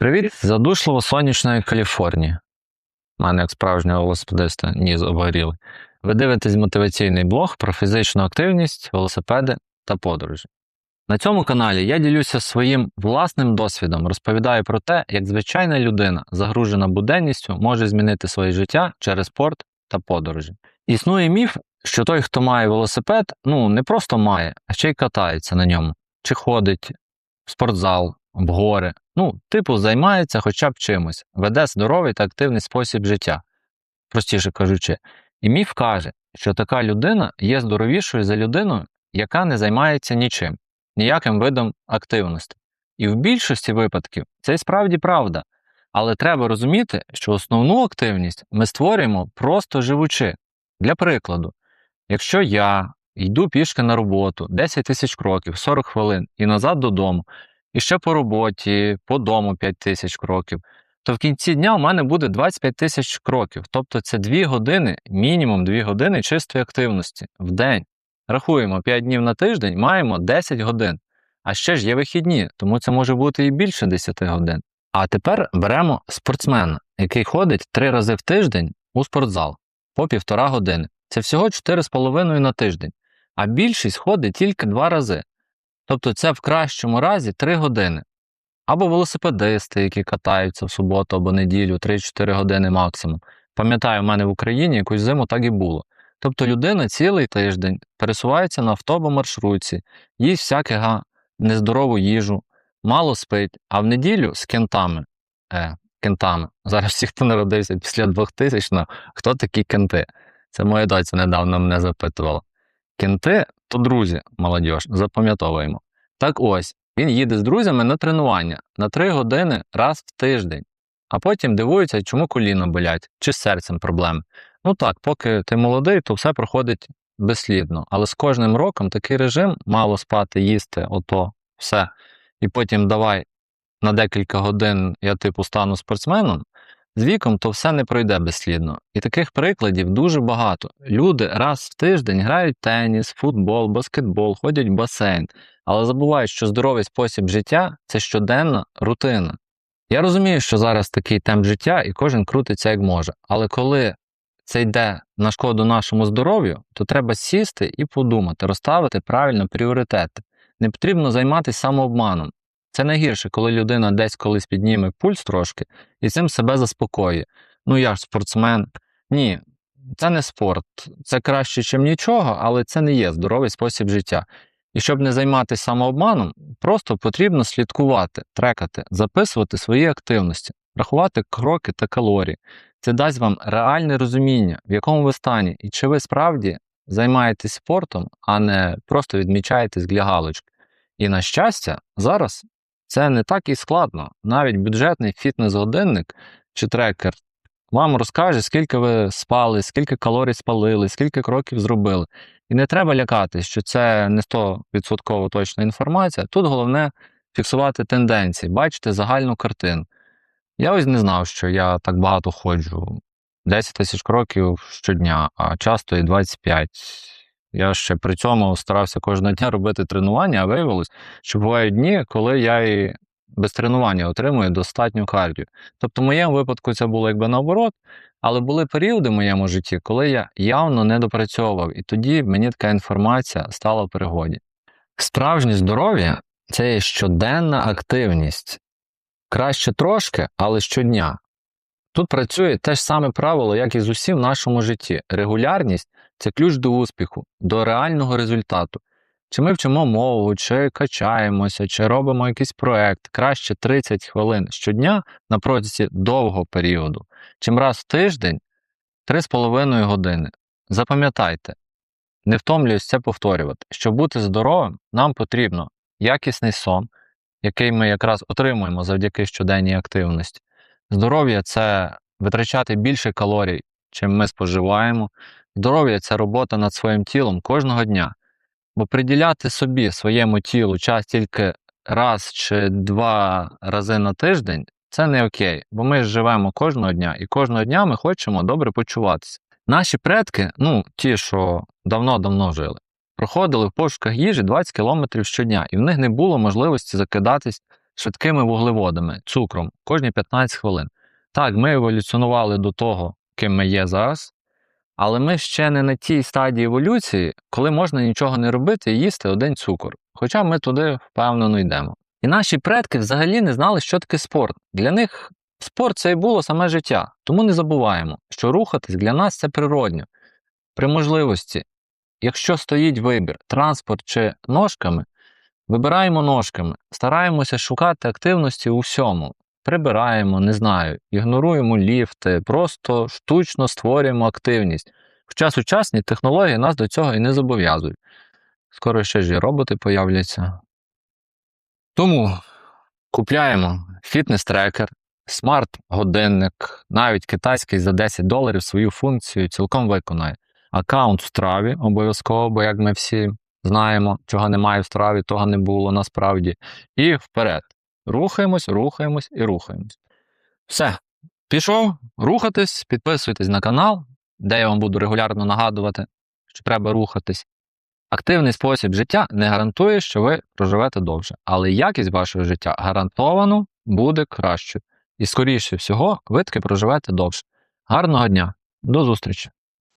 Привіт задушливо сонячної Каліфорнії. Мене, як справжнього велосипедиста, ніс обгоріли. Ви дивитесь мотиваційний блог про фізичну активність, велосипеди та подорожі. На цьому каналі я ділюся своїм власним досвідом, розповідаю про те, як звичайна людина, загружена буденністю, може змінити своє життя через спорт та подорожі. Існує міф, що той, хто має велосипед, ну не просто має, а ще й катається на ньому, чи ходить в спортзал, в гори. Ну, типу, займається хоча б чимось, веде здоровий та активний спосіб життя, простіше кажучи. І міф каже, що така людина є здоровішою за людину, яка не займається нічим, ніяким видом активності. І в більшості випадків це і справді правда. Але треба розуміти, що основну активність ми створюємо просто живучи. Для прикладу, якщо я йду пішки на роботу 10 тисяч кроків, 40 хвилин і назад додому, і ще по роботі, по дому 5 тисяч кроків, то в кінці дня у мене буде 25 тисяч кроків. Тобто це 2 години, мінімум 2 години чистої активності в день. Рахуємо 5 днів на тиждень, маємо 10 годин. А ще ж є вихідні, тому це може бути і більше 10 годин. А тепер беремо спортсмена, який ходить 3 рази в тиждень у спортзал по півтора години. Це всього 4,5 на тиждень. А більшість ходить тільки 2 рази. Тобто це в кращому разі 3 години. Або велосипедисти, які катаються в суботу або неділю 3-4 години максимум. Пам'ятаю, в мене в Україні якусь зиму так і було. Тобто людина цілий тиждень пересувається на автобомаршрутці, їсть всяке га, нездорову їжу, мало спить, а в неділю з кентами. Е, кентами. Зараз всі, хто народився після 2000 го хто такі кенти? Це моя доця недавно мене запитувала. Кенти то друзі, молодь, запам'ятовуємо. Так ось, він їде з друзями на тренування на 3 години раз в тиждень, а потім дивується, чому коліна болять, чи з серцем проблеми. Ну так, поки ти молодий, то все проходить безслідно. Але з кожним роком такий режим мало спати, їсти, ото, все. І потім давай на декілька годин я типу стану спортсменом. З віком то все не пройде безслідно. І таких прикладів дуже багато. Люди раз в тиждень грають теніс, футбол, баскетбол, ходять в басейн, але забувають, що здоровий спосіб життя це щоденна рутина. Я розумію, що зараз такий темп життя і кожен крутиться як може. Але коли це йде на шкоду нашому здоров'ю, то треба сісти і подумати, розставити правильно пріоритети. Не потрібно займатися самообманом. Це найгірше, коли людина десь колись підніме пульс трошки і цим себе заспокоює. Ну я ж спортсмен. Ні, це не спорт. Це краще, ніж нічого, але це не є здоровий спосіб життя. І щоб не займатися самообманом, просто потрібно слідкувати, трекати, записувати свої активності, рахувати кроки та калорії. Це дасть вам реальне розуміння, в якому ви стані, і чи ви справді займаєтесь спортом, а не просто відмічаєтесь для галочки. І на щастя, зараз це не так і складно. Навіть бюджетний фітнес-годинник чи трекер вам розкаже, скільки ви спали, скільки калорій спалили, скільки кроків зробили. І не треба лякатись, що це не 100% точна інформація. Тут головне фіксувати тенденції, бачити загальну картину. Я ось не знав, що я так багато ходжу. 10 тисяч кроків щодня, а часто і 25. Я ще при цьому старався кожного дня робити тренування, а виявилось, що бувають дні, коли я і без тренування отримую достатньо кардіо. Тобто, в моєму випадку це було якби наоборот, але були періоди в моєму житті, коли я явно не допрацьовував, і тоді мені така інформація стала в пригоді. Справжнє здоров'я це є щоденна активність. Краще трошки, але щодня. Тут працює те ж саме правило, як і з усім в нашому житті. Регулярність це ключ до успіху, до реального результату. Чи ми вчимо мову, чи качаємося, чи робимо якийсь проект краще 30 хвилин щодня на протязі довгого періоду, чим раз в тиждень 3,5 години. Запам'ятайте, не втомлююсь це повторювати. Щоб бути здоровим, нам потрібно якісний сон, який ми якраз отримуємо завдяки щоденній активності. Здоров'я це витрачати більше калорій, чим ми споживаємо. Здоров'я це робота над своїм тілом кожного дня. Бо приділяти собі, своєму тілу час тільки раз чи два рази на тиждень це не окей, бо ми живемо кожного дня і кожного дня ми хочемо добре почуватися. Наші предки, ну ті, що давно-давно жили, проходили в пошуках їжі 20 км щодня, і в них не було можливості закидатись швидкими вуглеводами, цукром кожні 15 хвилин. Так, ми еволюціонували до того, ким ми є зараз, але ми ще не на тій стадії еволюції, коли можна нічого не робити і їсти один цукор. Хоча ми туди впевнено йдемо. І наші предки взагалі не знали, що таке спорт. Для них спорт це і було саме життя. Тому не забуваємо, що рухатись для нас це природньо. При можливості, якщо стоїть вибір, транспорт чи ножками, вибираємо ножками, стараємося шукати активності у всьому. Прибираємо, не знаю, ігноруємо ліфти, просто штучно створюємо активність. Хоча сучасні технології нас до цього і не зобов'язують. Скоро ще ж і роботи появляться. Тому купляємо фітнес-трекер, смарт-годинник, навіть китайський за 10 доларів свою функцію цілком виконає. Аккаунт в страві обов'язково, бо як ми всі знаємо, чого немає в страві, того не було насправді. І вперед. Рухаємось, рухаємось і рухаємось. Все. Пішов, рухатись, підписуйтесь на канал, де я вам буду регулярно нагадувати, що треба рухатись. Активний спосіб життя не гарантує, що ви проживете довше, але якість вашого життя гарантовано буде кращою. І, скоріше всього, ви таки проживете довше. Гарного дня, до зустрічі!